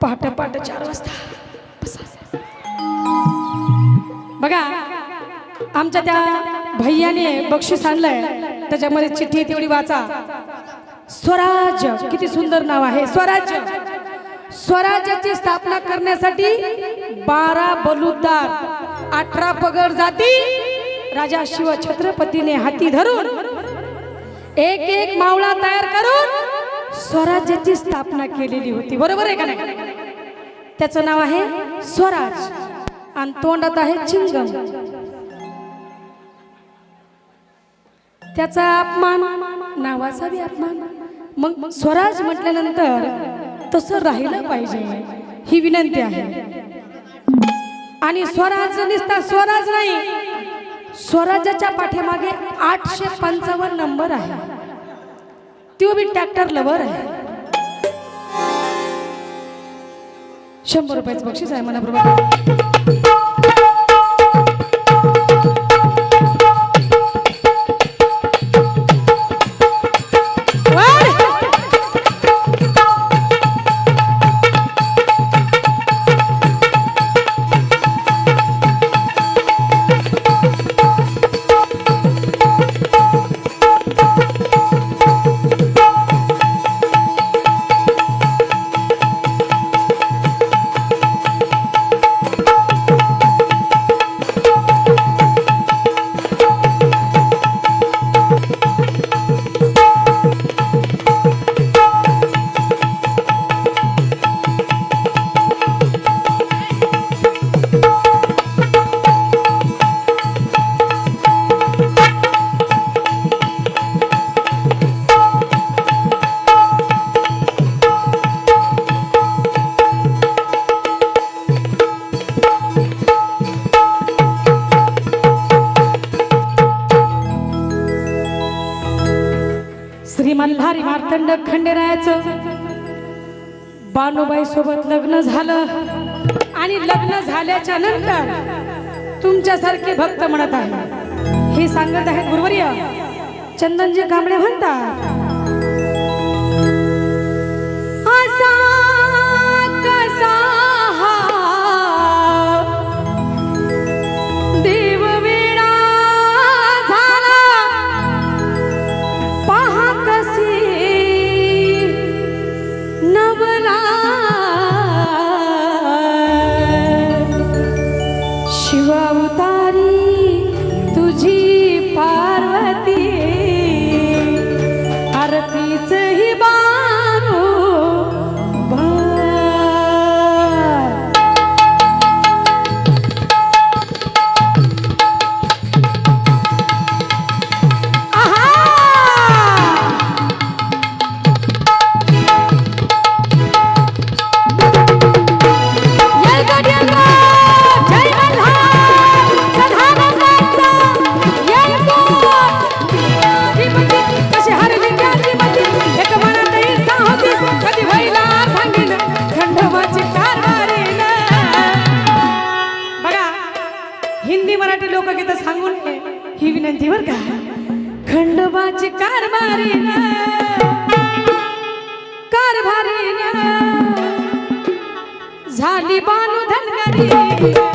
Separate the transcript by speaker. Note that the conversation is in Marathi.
Speaker 1: पहाट पहाट चार वाजता. बघा आमच्या त्या भैयाने बक्षीस आणलंय. त्याच्यामध्ये चिठ्ठी तेवढी वाचा. स्वराज्य किती सुंदर नाव आहे. स्वराज्य. स्वराज्याची स्थापना करण्यासाठी बारा बलुदार अठरा पगड जाती राजा शिव छत्रपतीने हाती धरून एक एक मावळा तयार करून स्वराज्याची स्थापना केलेली होती. बरोबर आहे का नाही? त्याचं नाव आहे स्वराज. आणि तोंडात आहे चिंगम. त्याचा अपमान नावाचा बी अपमान. मग स्वराज म्हटल्यानंतर तसं राहिलं पाहिजे. ही विनंती आहे. आणि स्वराज निसता स्वराज नाही. स्वराज्याच्या पाठीमागे आठशे पंचावन्न नंबर आहे. तो बी ट्रॅक्टर लवर आहे. शंभर रुपयाचं बक्षीस आहे मला भारी श्री मार्तंड खंडेरायाचं. बानुबाई सोबत लग्न झालं. आणि लग्न झाल्याच्यानंतर तुमच्यासारखे भक्त म्हणत आहे हे सांगत आहेत गुरुवर्य चंदनजी कांबळे म्हणतात ಸರ್ವರಾ झाली बानू धनगरी.